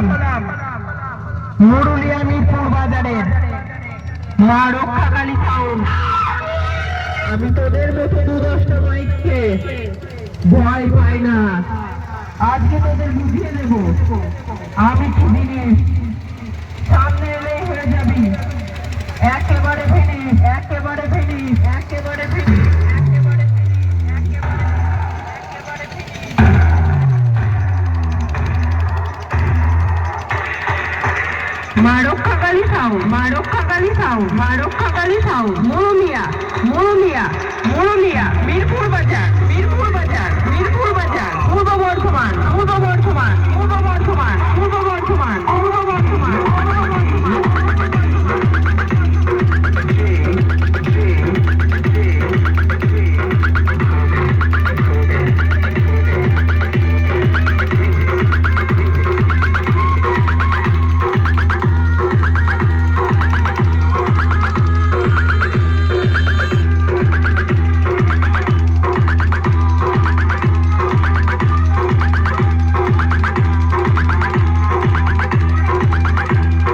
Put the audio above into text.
গোলাম মুরুলিয়া মিরপুর বাজারে। মা রক্ষা কালী টাউন আমি তোদের মতো দু দশটা মাইককে ভয় পাই না। আজকে তোদের বুঝিয়ে দেব। আমি কি জিনিস? সামনে এলেই হয়ে যাবি। একেবারে ফিনিশ একেবারে ফিনিশ একেবারে মা রক্ষাকালী সাউ মা রক্ষাকালী সাউ মা রক্ষাকালী সাউ মুরুলিয়া মুরুলিয়া